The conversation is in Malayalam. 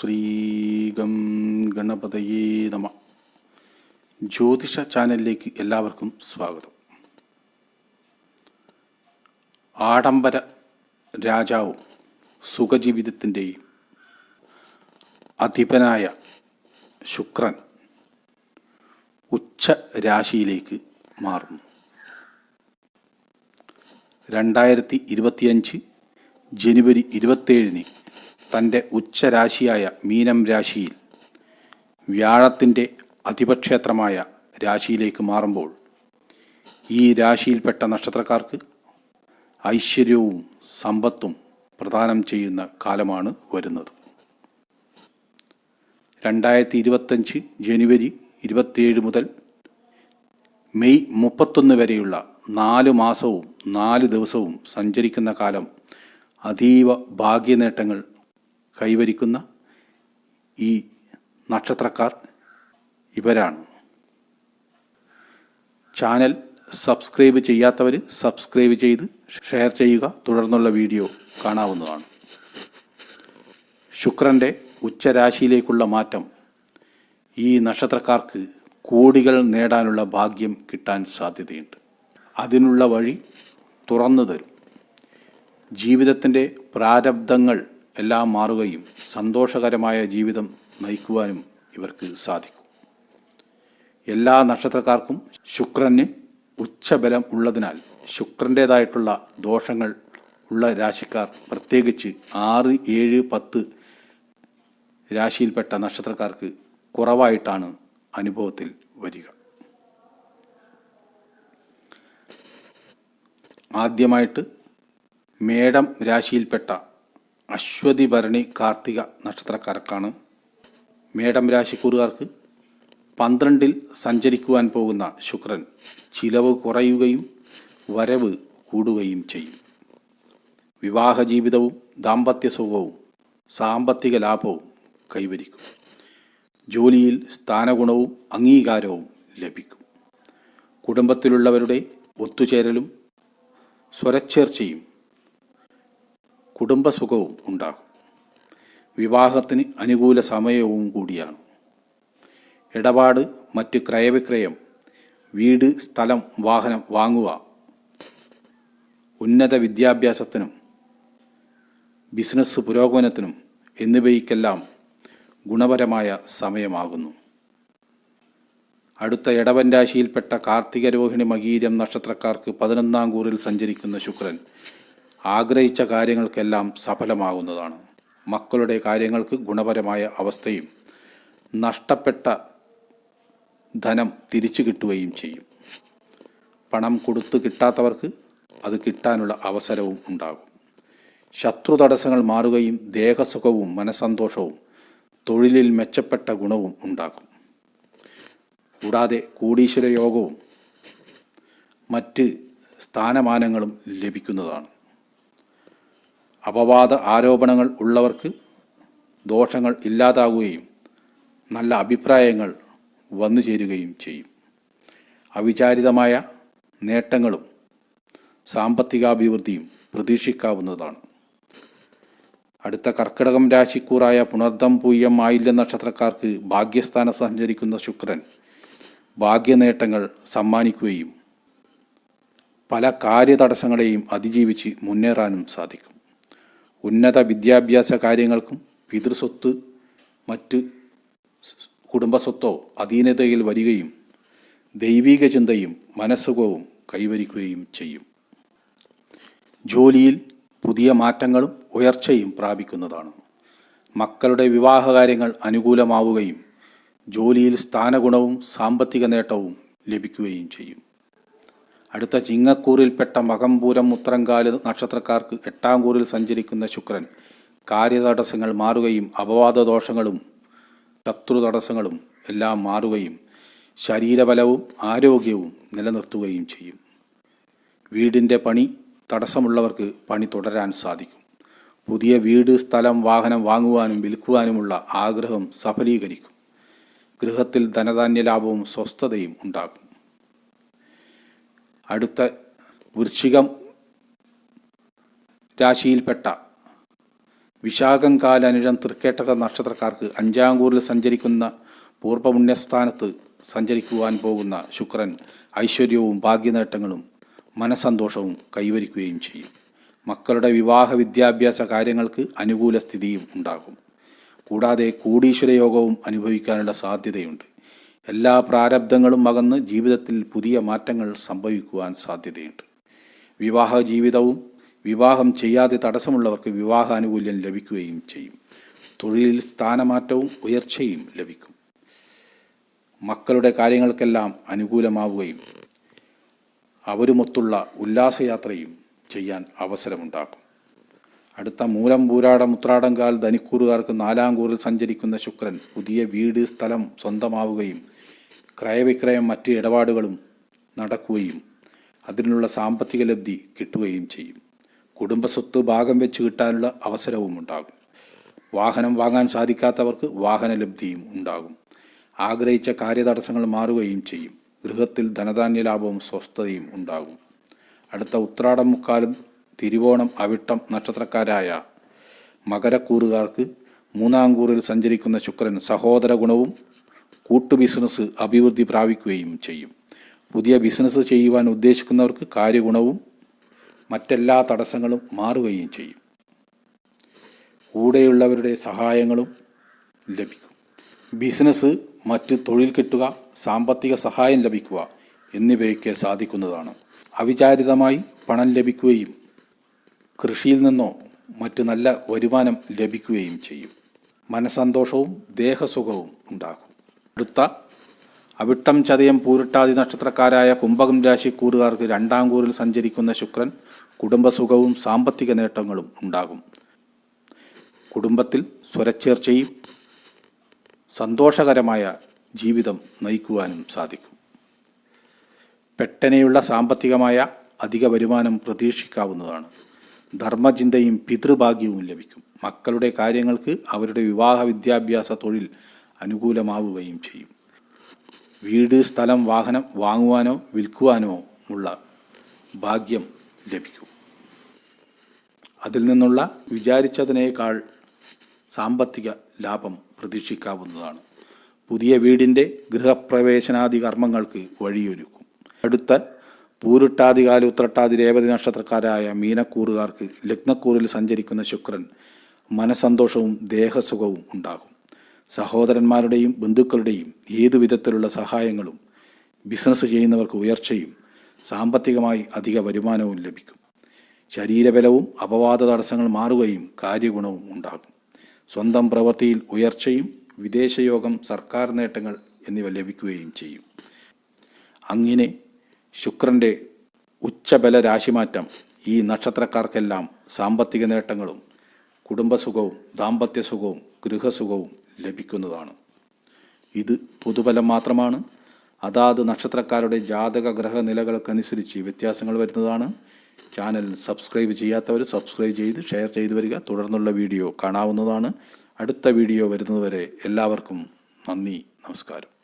ശ്രീഗം ഗണപതയേ നമ. ജ്യോതിഷ ചാനലിലേക്ക് എല്ലാവർക്കും സ്വാഗതം. ആഡംബര രാജാവും സുഖജീവിതത്തിന്റെയും അധിപനായ ശുക്രൻ ഉച്ച രാശിയിലേക്ക് മാറുന്നു. രണ്ടായിരത്തി ഇരുപത്തിയഞ്ച് ജനുവരി ഇരുപത്തേഴിന് തന്റെ ഉച്ചരാശിയായ മീനം രാശിയിൽ വ്യാഴത്തിന്റെ അധിപക്ഷേത്രമായ രാശിയിലേക്ക് മാറുമ്പോൾ ഈ രാശിയിൽപ്പെട്ട നക്ഷത്രക്കാർക്ക് ഐശ്വര്യവും സമ്പത്തും പ്രദാനം ചെയ്യുന്ന കാലമാണ് വരുന്നത്. രണ്ടായിരത്തി ഇരുപത്തഞ്ച് ജനുവരി ഇരുപത്തിയേഴ് മുതൽ മെയ് മുപ്പത്തൊന്ന് വരെയുള്ള നാല് മാസവും നാല് ദിവസവും സഞ്ചരിക്കുന്ന കാലം അതീവ ഭാഗ്യനേട്ടങ്ങൾ കൈവരിക്കുന്ന ഈ നക്ഷത്രക്കാർ ഇവരാണ്. ചാനൽ സബ്സ്ക്രൈബ് ചെയ്യാത്തവർ സബ്സ്ക്രൈബ് ചെയ്ത് ഷെയർ ചെയ്യുക. തുടർന്നുള്ള വീഡിയോ കാണാവുന്നതാണ്. ശുക്രന്റെ ഉച്ചരാശിയിലേക്കുള്ള മാറ്റം ഈ നക്ഷത്രക്കാർക്ക് കോടികൾ നേടാനുള്ള ഭാഗ്യം കിട്ടാൻ സാധ്യതയുണ്ട്. അതിനുള്ള വഴി തുറന്നു തരും. ജീവിതത്തിന്റെ പ്രാരബ്ധങ്ങൾ എല്ലാം മാറുകയും സന്തോഷകരമായ ജീവിതം നയിക്കുവാനും ഇവർക്ക് സാധിക്കും. എല്ലാ നക്ഷത്രക്കാർക്കും ശുക്രന് ഉച്ചബലം ഉള്ളതിനാൽ ശുക്രന്റേതായിട്ടുള്ള ദോഷങ്ങൾ ഉള്ള രാശിക്കാർ പ്രത്യേകിച്ച് ആറ് ഏഴ് പത്ത് രാശിയിൽപ്പെട്ട നക്ഷത്രക്കാർക്ക് കുറവായിട്ടാണ് അനുഭവത്തിൽ വരിക. ആദ്യമായിട്ട് മേടം രാശിയിൽപ്പെട്ട അശ്വതി ഭരണി കാർത്തിക നക്ഷത്രക്കാർക്കാണ്. മേടം രാശിക്കൂറുകാർക്ക് പന്ത്രണ്ടിൽ സഞ്ചരിക്കുവാൻ പോകുന്ന ശുക്രൻ ചിലവ് കുറയുകയും വരവ് കൂടുകയും ചെയ്യും. വിവാഹ ജീവിതവും ദാമ്പത്യ സുഖവും സാമ്പത്തിക ലാഭവും കൈവരിക്കും. ജോലിയിൽ സ്ഥാനഗുണവും അംഗീകാരവും ലഭിക്കും. കുടുംബത്തിലുള്ളവരുടെ ഒത്തുചേരലും സ്വരച്ചേർച്ചയും കുടുംബസുഖവും ഉണ്ടാകും. വിവാഹത്തിന് അനുകൂല സമയവും കൂടിയാണ്. ഇടപാട് മറ്റ് ക്രയവിക്രയം വീട് സ്ഥലം വാഹനം വാങ്ങുക ഉന്നത വിദ്യാഭ്യാസത്തിനും ബിസിനസ് പുരോഗമനത്തിനും എന്നിവയ്ക്കെല്ലാം ഗുണപരമായ സമയമാകുന്നു. അടുത്ത ഇടവൻ രാശിയിൽപ്പെട്ട കാർത്തിക രോഹിണി മകീരം നക്ഷത്രക്കാർക്ക് പതിനൊന്നാം കൂറിൽ സഞ്ചരിക്കുന്ന ശുക്രൻ ആഗ്രഹിച്ച കാര്യങ്ങൾക്കെല്ലാം സഫലമാകുന്നതാണ്. മക്കളുടെ കാര്യങ്ങൾക്ക് ഗുണപരമായ അവസ്ഥയും നഷ്ടപ്പെട്ട ധനം തിരിച്ചു കിട്ടുകയും ചെയ്യും. പണം കൊടുത്ത് കിട്ടാത്തവർക്ക് അത് കിട്ടാനുള്ള അവസരവും ഉണ്ടാകും. ശത്രു തടസ്സങ്ങൾ മാറുകയും ദേഹസുഖവും മനസന്തോഷവും തൊഴിലിൽ മെച്ചപ്പെട്ട ഗുണവും ഉണ്ടാകും. കൂടാതെ കൂടീശ്വര യോഗവും മറ്റ് സ്ഥാനമാനങ്ങളും ലഭിക്കുന്നതാണ്. അപവാദ ആരോപണങ്ങൾ ഉള്ളവർക്ക് ദോഷങ്ങൾ ഇല്ലാതാകുകയും നല്ല അഭിപ്രായങ്ങൾ വന്നു ചേരുകയും ചെയ്യും. അവിചാരിതമായ നേട്ടങ്ങളും സാമ്പത്തികാഭിവൃദ്ധിയും പ്രതീക്ഷിക്കാവുന്നതാണ്. അടുത്ത കർക്കിടകം രാശിക്കൂറായ പുണർദം പൂയം ആയില്യ നക്ഷത്രക്കാർക്ക് ഭാഗ്യസ്ഥാനം സഞ്ചരിക്കുന്ന ശുക്രൻ ഭാഗ്യനേട്ടങ്ങൾ സമ്മാനിക്കുകയും പല കാര്യതടസ്സങ്ങളെയും അതിജീവിച്ച് മുന്നേറാനും സാധിക്കും. ഉന്നത വിദ്യാഭ്യാസ കാര്യങ്ങൾക്കും പിതൃസ്വത്ത് മറ്റ് കുടുംബസ്വത്തോ അധീനതയിൽ വരികയും ദൈവിക ചിന്തയും മനസ്സുഖവും കൈവരിക്കുകയും ചെയ്യും. ജോലിയിൽ പുതിയ മാറ്റങ്ങളും ഉയർച്ചയും പ്രാപിക്കുന്നതാണ്. മക്കളുടെ വിവാഹകാര്യങ്ങൾ അനുകൂലമാവുകയും ജോലിയിൽ സ്ഥാനഗുണവും സാമ്പത്തിക നേട്ടവും ലഭിക്കുകയും ചെയ്യും. അടുത്ത ചിങ്ങക്കൂറിൽപ്പെട്ട മകമ്പൂരം ഉത്രങ്കാൽ നക്ഷത്രക്കാർക്ക് എട്ടാം കൂറിൽ സഞ്ചരിക്കുന്ന ശുക്രൻ. കാര്യതടസ്സങ്ങൾ മാറുകയും അപവാദ ദോഷങ്ങളും ശത്രു തടസ്സങ്ങളും എല്ലാം മാറുകയും ശരീരബലവും ആരോഗ്യവും നിലനിർത്തുകയും ചെയ്യും. വീടിന്റെ പണി തടസ്സമുള്ളവർക്ക് പണി തുടരാൻ സാധിക്കും. പുതിയ വീട് സ്ഥലം വാഹനം വാങ്ങുവാനും വിൽക്കുവാനുമുള്ള ആഗ്രഹം സഫലീകരിക്കും. ഗൃഹത്തിൽ ധനധാന്യ ലാഭവും സ്വസ്ഥതയും ഉണ്ടാകും. അടുത്ത വൃശ്ചികം രാശിയിൽപ്പെട്ട വിശാഖം കാലനിഴം തൃക്കേട്ടക നക്ഷത്രക്കാർക്ക് അഞ്ചാം കൂറിൽ സഞ്ചരിക്കുന്ന പൂർവപുണ്യസ്ഥാനത്ത് സഞ്ചരിക്കുവാൻ പോകുന്ന ശുക്രൻ ഐശ്വര്യവും ഭാഗ്യനേട്ടങ്ങളും മനസന്തോഷവും കൈവരിക്കുകയും ചെയ്യും. മക്കളുടെ വിവാഹ വിദ്യാഭ്യാസ കാര്യങ്ങൾക്ക് അനുകൂല സ്ഥിതിയും ഉണ്ടാകും. കൂടാതെ കൂടീശ്വര യോഗവും അനുഭവിക്കാനുള്ള സാധ്യതയുണ്ട്. എല്ലാ പ്രാരബ്ധങ്ങളും അകന്ന് ജീവിതത്തിൽ പുതിയ മാറ്റങ്ങൾ സംഭവിക്കുവാൻ സാധ്യതയുണ്ട്. വിവാഹ ജീവിതവും വിവാഹം ചെയ്യാതെ തടസ്സമുള്ളവർക്ക് വിവാഹാനുകൂല്യം ലഭിക്കുകയും ചെയ്യും. തൊഴിലിൽ സ്ഥാനമാറ്റവും ഉയർച്ചയും ലഭിക്കും. മക്കളുടെ കാര്യങ്ങൾക്കെല്ലാം അനുകൂലമാവുകയും അവരുമൊത്തുള്ള ഉല്ലാസയാത്രയും ചെയ്യാൻ അവസരമുണ്ടാക്കും. അടുത്ത മൂലം പൂരാടം മുത്രാടങ്കാൽ ധനിക്കൂറുകാർക്ക് നാലാം കൂറിൽ സഞ്ചരിക്കുന്ന ശുക്രൻ പുതിയ വീട് സ്ഥലം സ്വന്തമാവുകയും ക്രയവിക്രയം മറ്റ് ഇടപാടുകളും നടക്കുകയും അതിനുള്ള സാമ്പത്തിക ലബ്ധി കിട്ടുകയും ചെയ്യും. കുടുംബസ്വത്ത് ഭാഗം വെച്ച് കിട്ടാനുള്ള അവസരവും ഉണ്ടാകും. വാഹനം വാങ്ങാൻ സാധിക്കാത്തവർക്ക് വാഹന ലബ്ധിയും ഉണ്ടാകും. ആഗ്രഹിച്ച കാര്യതടസ്സങ്ങൾ മാറുകയും ചെയ്യും. ഗൃഹത്തിൽ ധനധാന്യ ലാഭവും സ്വസ്ഥതയും ഉണ്ടാകും. അടുത്ത ഉത്രാടം മുക്കാലും തിരുവോണം അവിട്ടം നക്ഷത്രക്കാരായ മകരക്കൂറുകാർക്ക് മൂന്നാം കൂറിൽ സഞ്ചരിക്കുന്ന ശുക്രൻ സഹോദര ഗുണവും കൂട്ടു ബിസിനസ് അഭിവൃദ്ധി പ്രാപിക്കുകയും ചെയ്യും. പുതിയ ബിസിനസ് ചെയ്യുവാൻ ഉദ്ദേശിക്കുന്നവർക്ക് കാര്യഗുണവും മറ്റെല്ലാ തടസ്സങ്ങളും മാറുകയും ചെയ്യും. കൂടെയുള്ളവരുടെ സഹായങ്ങളും ലഭിക്കും. ബിസിനസ് മറ്റ് തൊഴിൽ കിട്ടുക സാമ്പത്തിക സഹായം ലഭിക്കുക എന്നിവയൊക്കെ സാധിക്കുന്നതാണ്. അവിചാരിതമായി പണം ലഭിക്കുകയും കൃഷിയിൽ നിന്നോ മറ്റ് നല്ല വരുമാനം ലഭിക്കുകയും ചെയ്യും. മനസന്തോഷവും ദേഹസുഖവും ഉണ്ടാകും അടുത്ത അവിട്ടം ചതയം പൂരിട്ടാതി നക്ഷത്രക്കാരായ കുംഭകം രാശി കൂറുകാർക്ക് രണ്ടാം കൂറിൽ സഞ്ചരിക്കുന്ന ശുക്രൻ കുടുംബസുഖവും സാമ്പത്തിക നേട്ടങ്ങളും ഉണ്ടാകും. കുടുംബത്തിൽ സ്വരച്ചേർച്ചയും സന്തോഷകരമായ ജീവിതം നയിക്കുവാനും സാധിക്കും. പെട്ടെനെയുള്ള സാമ്പത്തികമായ അധിക വരുമാനം പ്രതീക്ഷിക്കാവുന്നതാണ്. ധർമ്മചിന്തയും പിതൃഭാഗ്യവും ലഭിക്കും. മക്കളുടെ കാര്യങ്ങൾക്ക് അവരുടെ വിവാഹ വിദ്യാഭ്യാസ തൊഴിൽ അനുകൂലമാവുകയും ചെയ്യും. വീട് സ്ഥലം വാഹനം വാങ്ങുവാനോ വിൽക്കുവാനോ ഉള്ള ഭാഗ്യം ലഭിക്കും. അതിൽ നിന്നുള്ള വിചാരിച്ചതിനേക്കാൾ സാമ്പത്തിക ലാഭം പ്രതീക്ഷിക്കാവുന്നതാണ്. പുതിയ വീടിന്റെ ഗൃഹപ്രവേശനാദി കർമ്മങ്ങൾക്ക് വഴിയൊരുക്കും. അടുത്ത പൂരുട്ടാതികാല ഉത്രട്ടാതി രേവതി നക്ഷത്രക്കാരായ മീനക്കൂറുകാർക്ക് ലഗ്നക്കൂറിൽ സഞ്ചരിക്കുന്ന ശുക്രൻ മനസന്തോഷവും ദേഹസുഖവും ഉണ്ടാകും. സഹോദരന്മാരുടെയും ബന്ധുക്കളുടെയും ഏതു വിധത്തിലുള്ള സഹായങ്ങളും ബിസിനസ് ചെയ്യുന്നവർക്ക് ഉയർച്ചയും സാമ്പത്തികമായി അധിക വരുമാനവും ലഭിക്കും. ശരീരബലവും അപവാദ തടസ്സങ്ങൾ മാറുകയും കാര്യഗുണവും ഉണ്ടാകും. സ്വന്തം പ്രവൃത്തിയിൽ ഉയർച്ചയും വിദേശയോഗം സർക്കാർ നേട്ടങ്ങൾ എന്നിവ ലഭിക്കുകയും ചെയ്യും. അങ്ങനെ ശുക്രന്റെ ഉച്ചബല രാശിമാറ്റം ഈ നക്ഷത്രക്കാർക്കെല്ലാം സാമ്പത്തിക നേട്ടങ്ങളും കുടുംബസുഖവും ദാമ്പത്യസുഖവും ഗൃഹസുഖവും ലഭിക്കുന്നതാണ്. ഇത് പൊതുഫലം മാത്രമാണ്. അതാത് നക്ഷത്രക്കാരുടെ ജാതക ഗ്രഹ ഗ്രഹനിലകൾക്കനുസരിച്ച് വ്യത്യാസങ്ങൾ വരുന്നതാണ്. ചാനൽ സബ്സ്ക്രൈബ് ചെയ്യാത്തവർ സബ്സ്ക്രൈബ് ചെയ്ത് ഷെയർ ചെയ്തു വരിക. തുടർന്നുള്ള വീഡിയോ കാണാവുന്നതാണ്. അടുത്ത വീഡിയോ വരുന്നതുവരെ എല്ലാവർക്കും നന്ദി നമസ്കാരം.